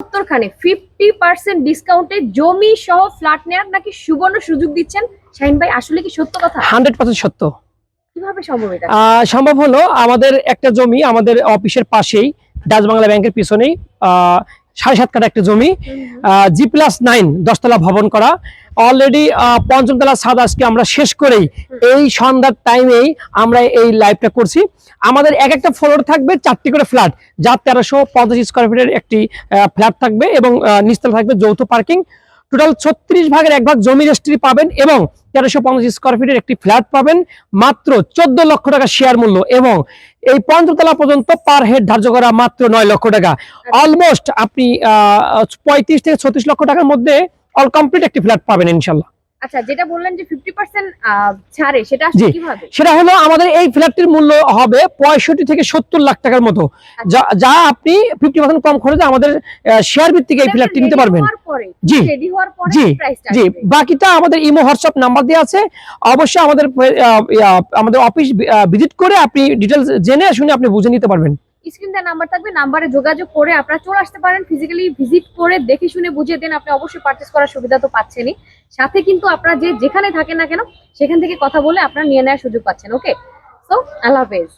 সত্তরখানে fifty percent ডিসকাউন্টে জমি সহ ফ্ল্যাট নেওয়ার নাকি সুবর্ণ সুযোগ দিচ্ছেন শাহিন ভাই? আসলে কি সত্য কথা? হান্ড্রেড পার্সেন্ট সত্য। কীভাবে সম্ভব এটা? আহ, সম্ভব হলো আমাদের একটা জমি আমাদের অফিসের পাশেই ডাচ বাংলা ব্যাংকের পিছনেই আহ, সাড়ে সাত কাটা একটা জমি জি প্লাস নাইন দশতলা ভবন করা। অলরেডি পঞ্চমতলা ছাদ আজকে আমরা শেষ করেই এই সন্ধ্যার টাইমেই আমরা এই লাইভটা করছি। আমাদের এক একটা ফ্লোর থাকবে চারটি করে ফ্ল্যাট যা তেরোশো পঞ্চাশ স্কোয়ার ফিটের একটি ফ্ল্যাট থাকবে এবং আহ, নিচতলা থাকবে যৌথ পার্কিং টোটাল ছত্রিশ ভাগের এক ভাগ জমি রেজিস্ট্রি পাবেন এবং তেরোশো পঞ্চাশ স্কোয়ার ফিটের একটি ফ্ল্যাট পাবেন। মাত্র চোদ্দ লক্ষ টাকা শেয়ার মূল্য এবং এই পঞ্চতলা পর্যন্ত পার হেড ধার্য করা মাত্র নয় লক্ষ টাকা। অলমোস্ট আপনি, আহ, পঁয়ত্রিশ থেকে ছত্রিশ লক্ষ টাকার মধ্যে অল কমপ্লিট একটি ফ্ল্যাট পাবেন ইনশাল্লাহ। আচ্ছা যেটা বললেন যে ফিফটি পার্সেন্ট ছাড়ে সেটা আসলে কীভাবে? সেটা হলো আমাদের এই ফ্ল্যাটটির মূল্য হবে পঁয়ষট্টি থেকে সত্তর লাখ টাকার মতো। যা যা আপনি ফিফটি পার্সেন্ট কম খরচে আমাদের শেয়ার ভিত্তিক এই ফ্ল্যাটটি নিতে পারবেন। জি, রেডি হওয়ার পরে জি, প্রাইসটা জি। বাকিটা আমাদের ইমো হোয়াটসঅ্যাপ নাম্বার দেওয়া আছে। অবশ্যই আমাদের আমাদের অফিস ভিজিট করে আপনি ডিটেলস জেনে শুনে আপনি বুঝে নিতে পারবেন। স্ক্রিন দেওয়া নাম্বার থাকবে, নাম্বারে যোগাযোগ করে আপনারা চলে আসতে পারেন ফিজিক্যালি ভিজিট করে দেখে শুনে বুঝিয়ে দেন আপনি অবশ্যই পারচেস করার সুবিধা তো পাচ্ছেনই। সাথে কিন্তু আপনারা যে যেখানে থাকেন না কেন, সেখান থেকে কথা বলে আপনারা নিয়ে নেওয়ার সুযোগ পাচ্ছেন ওকে সো আল্লাহ হাফেজ।